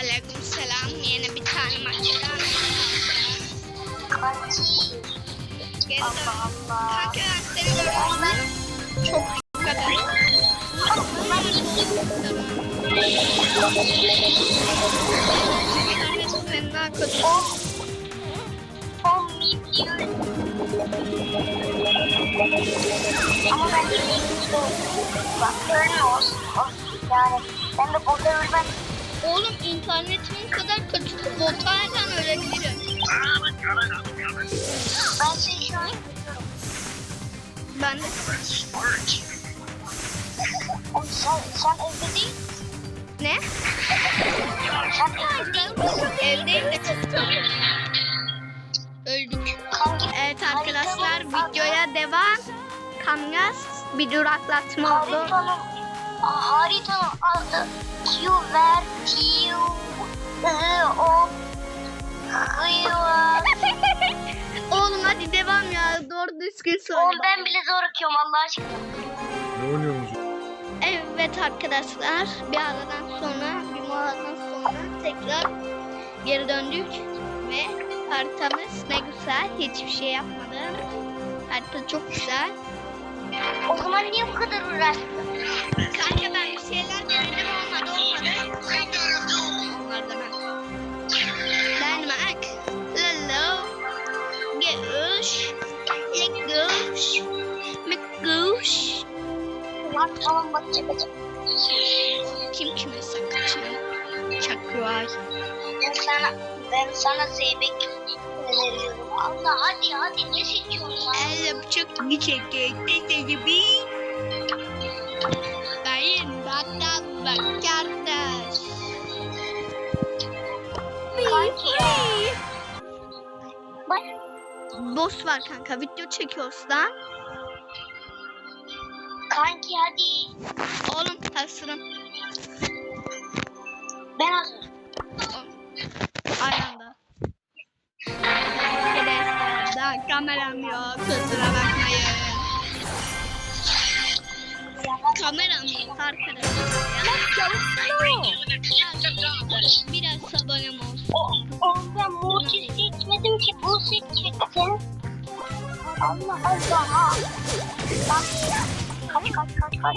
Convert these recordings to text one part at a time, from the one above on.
Aleyküm selam. Yeni bir tane maçtan. Kanki. Geri Allah dön. Kanka seni görüyorum. Çok bu kadar. İnternet fena kötü. On. On milyon. Ama ben de Bak olsun. Yani ben de burada ölmem. Oğlum internetimin kadar kötü ki botlardan ölebilirim. Ben seni şu an. Ben de sen, sen evde değil ne? Sen evde misin? Evdeyim de çok Öldük. Evet arkadaşlar videoya devam. Kamgas bir duraklatma oldu. Haritanın, adı Q ver Q I O. Oğlum hadi devam ya. Doğru düzgün söyle. Oğlum ben bile zor okuyorum Allah aşkına. Ne oynuyorsunuz? Evet arkadaşlar bir aradan sonra bir moladan sonra tekrar geri döndük ve haritamız ne güzel hiçbir şey yapmadım. Harita çok güzel. O zaman niye bu kadar uğraştın? Kanka ben bir şeyler denedim olmadı olmadı. Onlardan ha. Dynamite. Lalo. Gauche. Legouche. McGouche. Tamam tamam bak çakacağım. Kim kime sakatıyor? Çakray. Ben sana ben sana zeybek öneriyorum. Allah hadi hadi ne seçiyorsun ya? Elle bıçak bir çekek. Tete gibi. Kayın batak bak kardeş. Kanki ya. Bak Boss var kanka video çekiyoruz lan. kanki hadi. Oğlum tasırım. Ben hazırım. Kameram yok kusura bakmayın. Kameram yok arkadaşlar. Biraz sabonem olsun. O, oğlum ben mortis seçmedim ki bu seçeceksin. Allah Allah. Bak. Kaç kaç kaç kaç.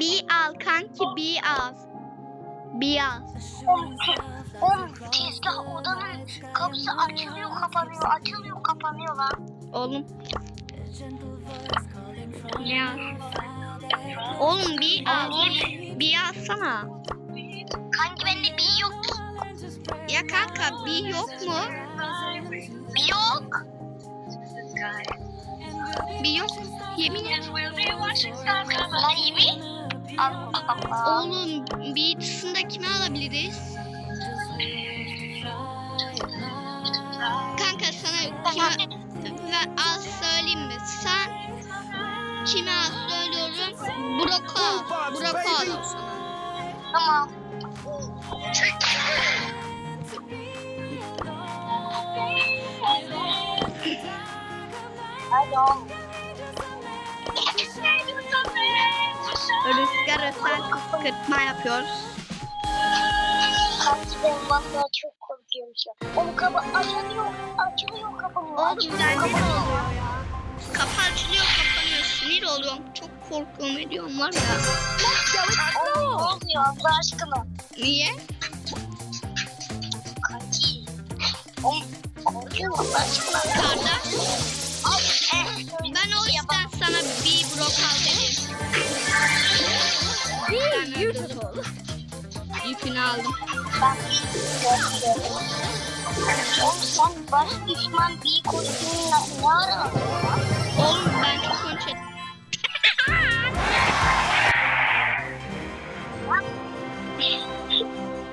Bir al kanki bir al. Al. Oğlum, tezgah odanın kapısı açılıyor kapanıyor açılıyor kapanıyor lan. Oğlum. Ne al? Oğlum bir al. Bir alsana. Kanki bende bir yok ki. Ya kanka bir yok mu? Bir yok. Bir yok. Yemin et. Lan Allah. Oğlum bir dışında kime alabiliriz? Kanka sana kime al söyleyeyim mi? Sen kime al söylüyorum? Broko al. Broko al sana. Tamam. Alo. Rüzgar özel kışkırtma yapıyoruz. Kanki ben vallahi çok korkuyorum şu an. Oğlum kapı açılıyor. Açılıyor kapı. Oğlum bende de oluyor ya. Kapı açılıyor kapanıyor. Sinir oluyorum. Çok korkuyorum ediyorum var ya. Oğlum ne oluyor Allah aşkına? Niye? Kanki. Oğlum korkuyorum Allah aşkına. Kardeş. Ben o yüzden sana bir brok al dedim. Beautiful. Yükünü aldım. Ben. Oğlum sen baş düşman bir kostümünle ne ara? Oğlum ben çok konuşuyorum.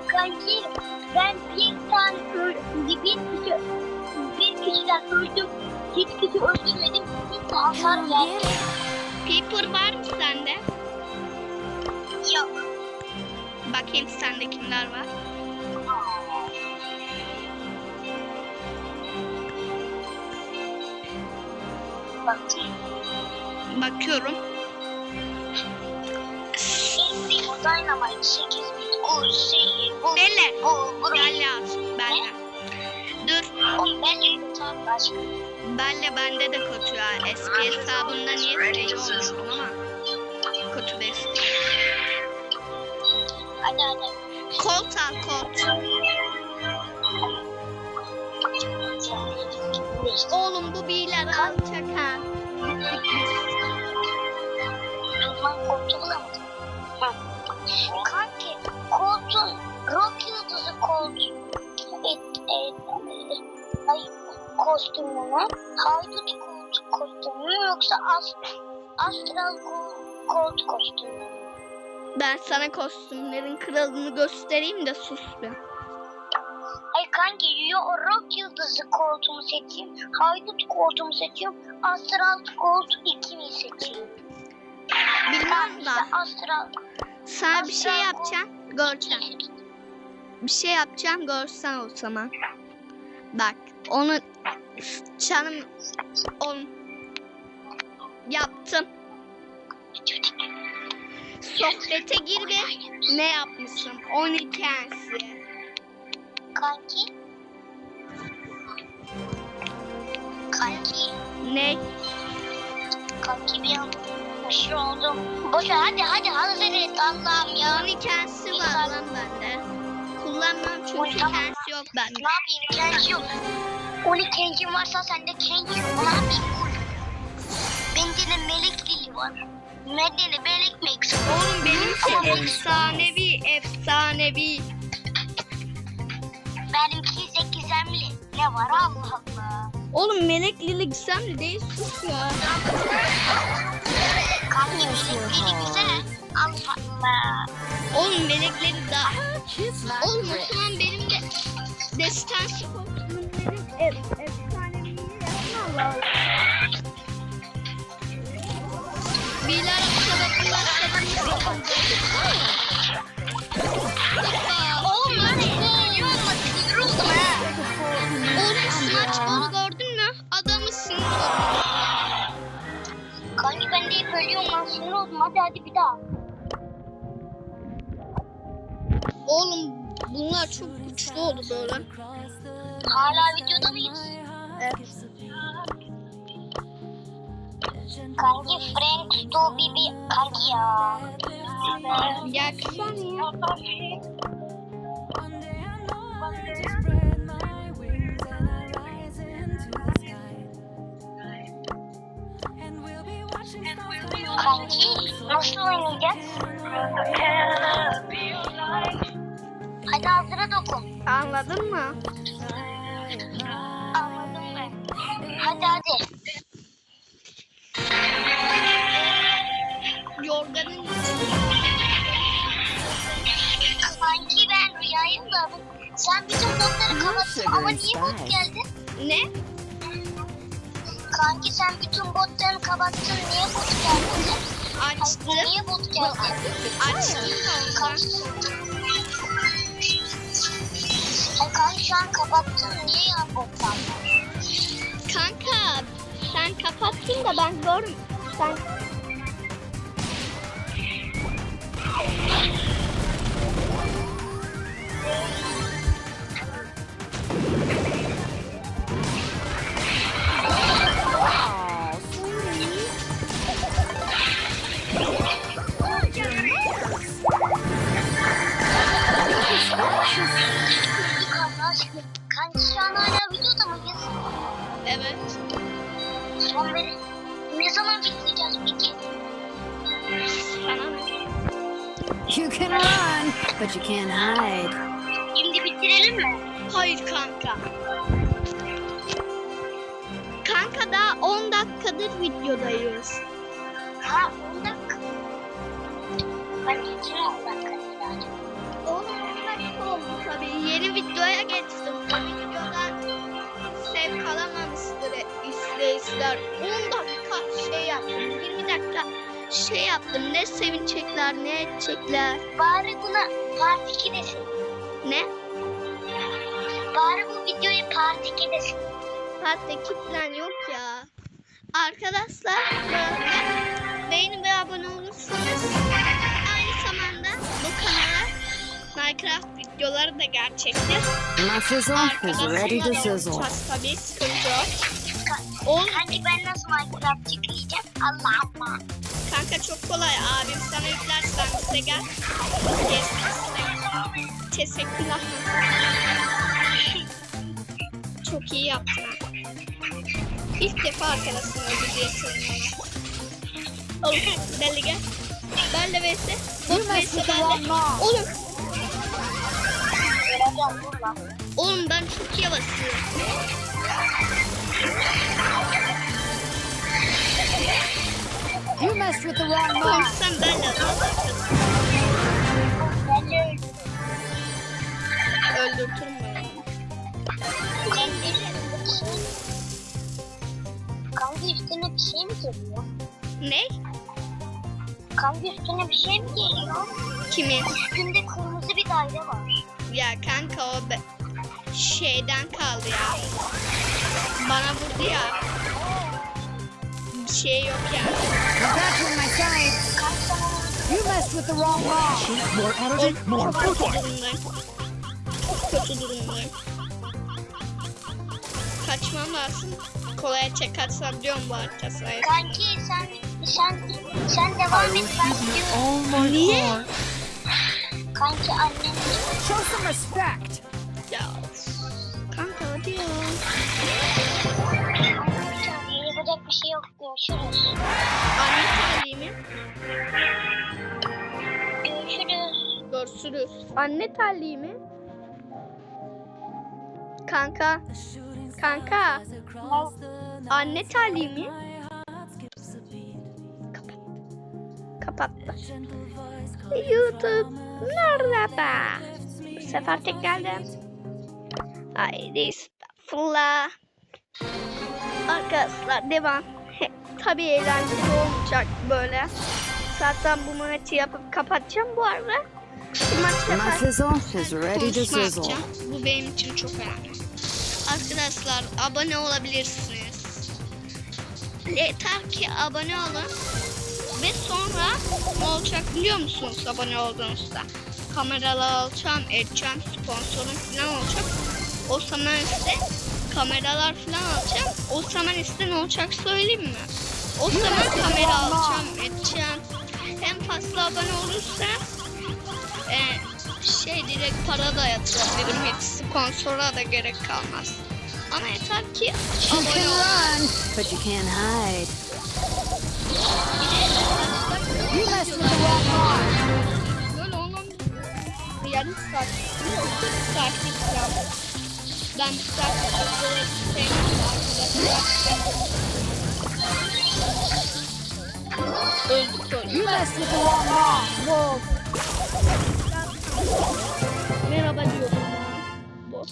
Kanki ben bir tane öldüm. Bir kişi bir kişiden öldüm. Hiç kişi öldürmedim. Hiç de hasar vermedim. Peeper var mı sende? Yok. Bakayım sende kimler var. Baktım. Bakıyorum. Dynamite 8 bit. O. Dur. Yumurtam başka. Belle bende de kötü ya. Eski hesabımda niye olmadım ama. Kötü de eski. Hadi hadi. Colt al. Oğlum bu biler alacak ha. Ben koltuğu bulamadım. Kanki koltuğun rock yıldızı koltuğu. Et, et, ay, kostümü mü? Haydut koltuk kostümü mü yoksa ast, astral kol- koltuk kostümü mü? Ben sana kostümlerin kralını göstereyim de sus bir. Ay kanki yo rock yıldızı koltuğumu seçeyim. Haydut koltuğumu seçiyorum. Astral koltuk 2 mi seçeyim? Bilmem işte da astral. sana bir şey astral yapacağım. Göreceğim. Bir şey yapacağım görsen o zaman. Bak onu canım on yaptım. Sohbete gir ve ne yapmışsın? 12 ensi. Kanki. Kanki. Ne? Kanki bir an meşhur oldum. Boş ver hadi hadi hazır et Allah'ım ya. 12 ensi var lan bende. Kullanmam çünkü tamam. ensi yok bende. Ne yapayım kenki yok. 12 kenkim varsa sende kenki yok. Ne yapayım? Bende de melek lili var. Bende de melek mi eksik? Oğlum benimki ben- efsanevi efsanevi. Benimki 8 emli. Ne var Allah Allah. Oğlum melek lili güzel değil sus ya. Kanki melek lili güzel. Allah Allah. Oğlum melekleri daha. Oğlum o zaman benim de destansı ef efsanevi yapma Allah. Biler Hadi hadi bir daha. Oğlum bunlar çok güçlü oldu böyle. Hala videoda mıyız? Evet. Kanki Frank Stu Bibi kanki ya. Ya. Come out. Kanki nasıl oynayacağız? Hadi hazıra dokun. Anladın mı? Anladım ben. Hadi hadi. Yorganın Kanki ben rüyayım da sen bütün botları kapattın ama niye bot geldi? ne? Kanki sen bütün botlarını kapattın niye bot geldi? Açtı. Ay, niye bot geldi? Açtım da. Ay kanki şu an kapattın niye ya? Kanka sen kapattın da ben görm. Sen Verin. Ne zaman bitireceğiz peki? You can run, but you can't hide. Şimdi bitirelim mi? Hayır kanka. Kanka daha 10 dakikadır videodayız. Ha 10 dakika. Ben geçen 10 dakika sadece. 10 dakika oldu tabii. Yeni videoya geçtim. İzleyiciler. 10 dakika şey yaptım. 20 dakika şey yaptım. Ne sevinecekler ne edecekler. Bari buna part 2 desin. Ne? Bari bu videoyu part 2 desin. Part'taki plan yok ya. Arkadaşlar böyle beğeni ve abone olursanız aynı zamanda bu kanala Minecraft videoları da gerçektir. My to Arkadaşlar sizzle. olacağız tabii sıkıntı yok. Ka- Oğlum Kanki ben nasıl Minecraft yükleyeceğim? Allah Allah. kanka çok kolay abim sana yükler sen bize gel. Teşekkürler. Çok iyi yaptın. İlk defa arkadaşın öldü diye söylüyorum. Oğlum belli gel. Ben de vs. Bot vs ben de. Oğlum. Göreceğim dur lan. Oğlum ben çok yavaşım. You messed with the wrong mob. sen benle öldürtürüm? Kanka üstüne bir şey mi geliyor? Ne? Kanka üstüne bir şey mi geliyor? Kimin? Üstünde kırmızı bir daire var. Ya kanka o be şeyden kaldı ya. Bana vurdu ya. Bir şey yok onu You messed with the wrong mob. More energy, more Çok kötü food. durumdayım. Çok kötü durumdayım. Kaçmam lazım. Kolaya çek kaçsam diyorum bu harita sayesinde. Kanki sen sen sen devam et ben gidiyorum. All my Niye? heart. Kanki annem Show some respect. Bir şey yok görüşürüz. Anne talimi. Görüşürüz. Görüşürüz. Anne talimi. Kanka. Kanka. Anne talimi. Kapat. Kapattı. YouTube merhaba. Bu sefer tek geldim. Haydi estağfurullah. Arkadaşlar devam. Tabii eğlenceli olacak böyle. Zaten bu maçı yapıp kapatacağım bu arada. Bu maçı yapar. fizzle is ready to Konuşma sizzle. yapacağım. Bu benim için çok önemli. Arkadaşlar abone olabilirsiniz. Yeter ki abone olun. Ve sonra ne olacak biliyor musunuz abone olduğunuzda? Kameralar alacağım, edeceğim, sponsorum falan olacak. O zaman işte kameralar falan alacağım. O zaman işte ne olacak söyleyeyim mi? O zaman kamera alacağım, edeceğim. En fazla abone olursa e, şey direkt para da yatırabilirim. Hiç sponsora da gerek kalmaz. Ama yeter ki abone run, but you can't hide. You. Böyle onun yarım saat, yok, 40 saatlik. Ben. Öldük wrong mob. Merhaba diyorum. Bu.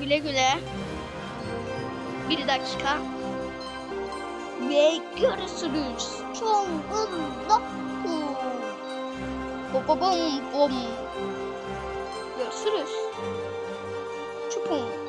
Güle güle. Bir dakika. Ve görüşürüz. Çok hızlı. Bom bom bom. Görüşürüz. Çupum.